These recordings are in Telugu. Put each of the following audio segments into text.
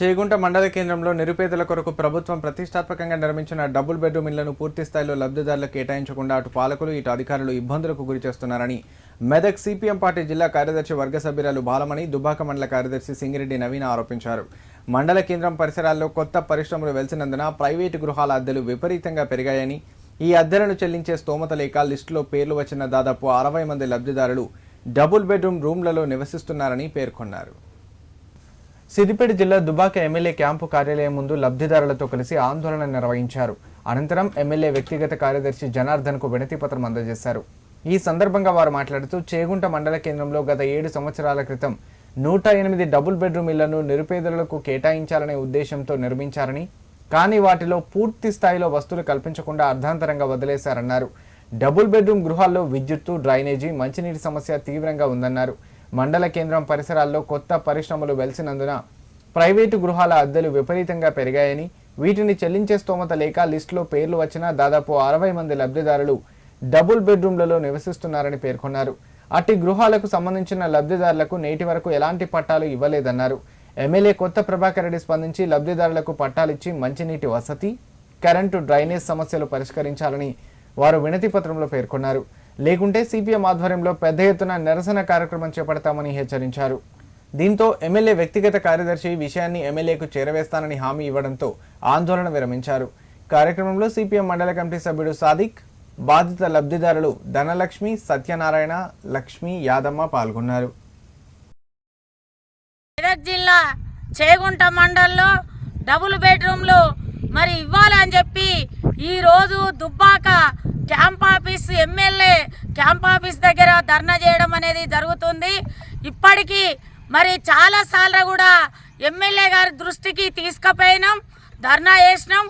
చేగుంట మండల కేంద్రంలో నిరుపేదల కొరకు ప్రభుత్వం ప్రతిష్టాత్మకంగా నిర్మించిన డబుల్ బెడ్రూమ్ ఇళ్ళను పూర్తి స్థాయిలో లబ్ధిదారులకు కేటాయించకుండా అటు పాలకులు ఇటు అధికారులు ఇబ్బందులకు గురి చేస్తున్నారని మెదక్ సిపిఎం పార్టీ జిల్లా కార్యదర్శి వర్గ సభ్యురాలు బాలమణి దుబ్బాక మండల కార్యదర్శి సింగిరెడ్డి నవీన ఆరోపించారు. మండల కేంద్రం పరిసరాల్లో కొత్త పరిశ్రమలు వెలిసినందున ప్రైవేటు గృహాల అద్దెలు విపరీతంగా పెరిగాయని ఈ అద్దెలను చెల్లించే స్తోమత లేక లిస్టులో పేర్లు వచ్చిన దాదాపు అరవై మంది లబ్ధిదారులు డబుల్ బెడ్రూమ్ రూమ్లలో నివసిస్తున్నారని పేర్కొన్నారు. సిద్దిపేట జిల్లా దుబాక ఎమ్మెల్యే క్యాంపు కార్యాలయం ముందు లబ్ధిదారులతో కలిసి ఆందోళన నిర్వహించారు. అనంతరం ఎమ్మెల్యే వ్యక్తిగత కార్యదర్శి జనార్దన్కు వినతి పత్రం అందజేశారు. ఈ సందర్భంగా వారు మాట్లాడుతూ చేగుంట మండల కేంద్రంలో గత ఏడు సంవత్సరాల క్రితం నూట ఎనిమిది డబుల్ బెడ్రూమ్ ఇళ్ళను నిరుపేదలకు కేటాయించాలనే ఉద్దేశంతో నిర్మించారని కానీ వాటిలో పూర్తి స్థాయిలో వస్తువులు కల్పించకుండా అర్ధాంతరంగా వదిలేశారన్నారు. డబుల్ బెడ్రూమ్ గృహాల్లో విద్యుత్తు డ్రైనేజీ మంచినీటి సమస్య తీవ్రంగా ఉందన్నారు. మండల కేంద్రం పరిసరాల్లో కొత్త పరిశ్రమలు వెలిసినందున ప్రైవేటు గృహాల అద్దెలు విపరీతంగా పెరిగాయని వీటిని చెల్లించే స్తోమత లేక లిస్టులో పేర్లు వచ్చిన దాదాపు అరవై మంది లబ్ధిదారులు డబుల్ బెడ్రూమ్లలో నివసిస్తున్నారని పేర్కొన్నారు. అట్టి గృహాలకు సంబంధించిన లబ్ధిదారులకు నేటి వరకు ఎలాంటి పట్టాలు ఇవ్వలేదన్నారు. ఎమ్మెల్యే కొత్త ప్రభాకర్ రెడ్డి స్పందించి లబ్ధిదారులకు పట్టాలిచ్చి మంచినీటి వసతి కరెంటు డ్రైనేజ్ సమస్యలు పరిష్కరించాలని వారు వినతి పత్రంలో పేర్కొన్నారు. లేకుంటే సిపిఎం ఆధ్వర్యంలో పెద్ద ఎత్తున నిరసన కార్యక్రమం చేపడతామని హెచ్చరించారు. దీంతో ఎమ్మెల్యే వ్యక్తిగత కార్యదర్శి విషయాన్ని ఎమ్మెల్యేకు చేరవేస్తానని హామీ ఇవ్వడంతో ఆందోళన విరమించారు. కార్యక్రమంలో సిపిఎం మండల కమిటీ సభ్యుడు సాదిక్ బాధిత లబ్ధిదారులు ధనలక్ష్మి సత్యనారాయణ లక్ష్మి యాదమ్మ పాల్గొన్నారు. మెదక్ జిల్లా చేగుంట మండల్లో డబుల్ బెడ్రూమ్లు మరి ఇవ్వాలని చెప్పి ఈరోజు Dubbaka camp office MLA camp office దగ్గర ధర్నా చేయడం అనేది జరుగుతుంది. ఇప్పటికీ మరి చాలా సార్లు కూడా ఎమ్మెల్యే గారి దృష్టికి తీసుకుపోయినాం ధర్నా చేసినాం.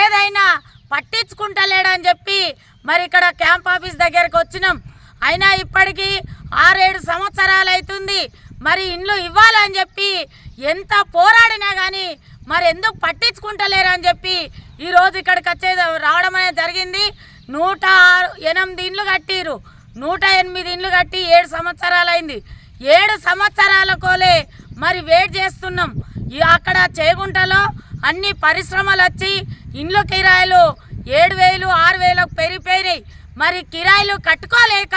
ఏదైనా పట్టించుకుంటలేడని చెప్పి మరి ఇక్కడ క్యాంప్ ఆఫీస్ దగ్గరకు వచ్చినాం. అయినా ఇప్పటికీ ఆరేడు సంవత్సరాలు అవుతుంది. మరి ఇండ్లు ఇవ్వాలని చెప్పి ఎంత పోరాడినా కానీ మరి ఎందుకు పట్టించుకుంటలేరు అని చెప్పి ఈరోజు ఇక్కడికి వచ్చే రావడం అనేది జరిగింది. నూట ఆరు ఎనిమిది ఇండ్లు కట్టిరు నూట ఎనిమిది ఇండ్లు కట్టి ఏడు సంవత్సరాలు అయింది ఏడు సంవత్సరాల కోలే మరి వెయిట్ చేస్తున్నాం. అక్కడ చేగుంటలో అన్ని పరిశ్రమలు వచ్చి ఇండ్లు కిరాయిలు ఏడు వేలు ఆరు వేలకు పెరిగిపోయినాయి. మరి కిరాయిలు కట్టుకోలేక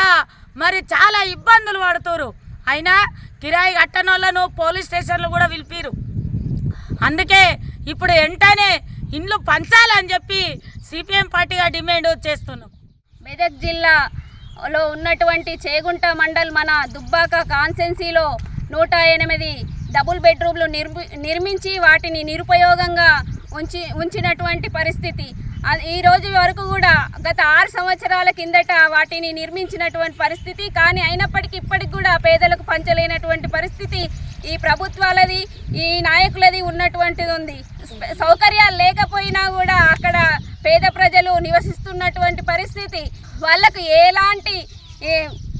మరి చాలా ఇబ్బందులు పడుతురు అయినా కిరాయి కట్టనోళ్ళను పోలీస్ స్టేషన్లు కూడా పిలిపిరు అందుకే ఇప్పుడు వెంటనే ఇండ్లు పంచాలని చెప్పి సిపిఎం పార్టీగా డిమాండ్ చేస్తున్నాం. మెదక్ జిల్లాలో ఉన్నటువంటి చేగుంట మండల్ మన దుబ్బాక కాన్సెన్సీలో నూట ఎనిమిది డబుల్ బెడ్రూమ్లు నిర్మి నిర్మించి వాటిని నిరుపయోగంగా ఉంచి ఉంచినటువంటి పరిస్థితి. అది ఈ రోజు వరకు కూడా గత ఆరు సంవత్సరాల కిందట వాటిని నిర్మించినటువంటి పరిస్థితి కానీ అయినప్పటికీ ఇప్పటికి కూడా పేదలకు పంచలేనటువంటి పరిస్థితి. ఈ ప్రభుత్వాలది ఈ నాయకులది ఉన్నటువంటిది ఉంది. సౌకర్యాలు లేకపోయినా కూడా అక్కడ పేద ప్రజలు నివసిస్తున్నటువంటి పరిస్థితి వాళ్ళకు ఎలాంటి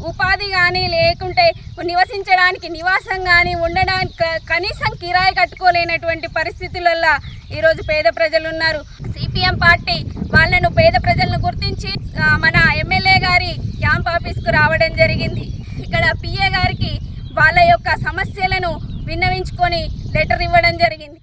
ఉపాధి కానీ లేకుంటే నివసించడానికి నివాసం కానీ ఉండడానికి క- కనీసం కిరాయి కట్టుకోలేనటువంటి పరిస్థితులలో ఈరోజు పేద ప్రజలు ఉన్నారు సిపిఎం పార్టీ వాళ్ళను పేద ప్రజలను గుర్తించి మన ఎమ్మెల్యే గారి క్యాంప్ ఆఫీస్కు రావడం జరిగింది. ఇక్కడ పిఏ గారికి వాళ్ళ యొక్క సమస్యలను విన్నవించుకొని లెటర్ ఇవ్వడం జరిగింది.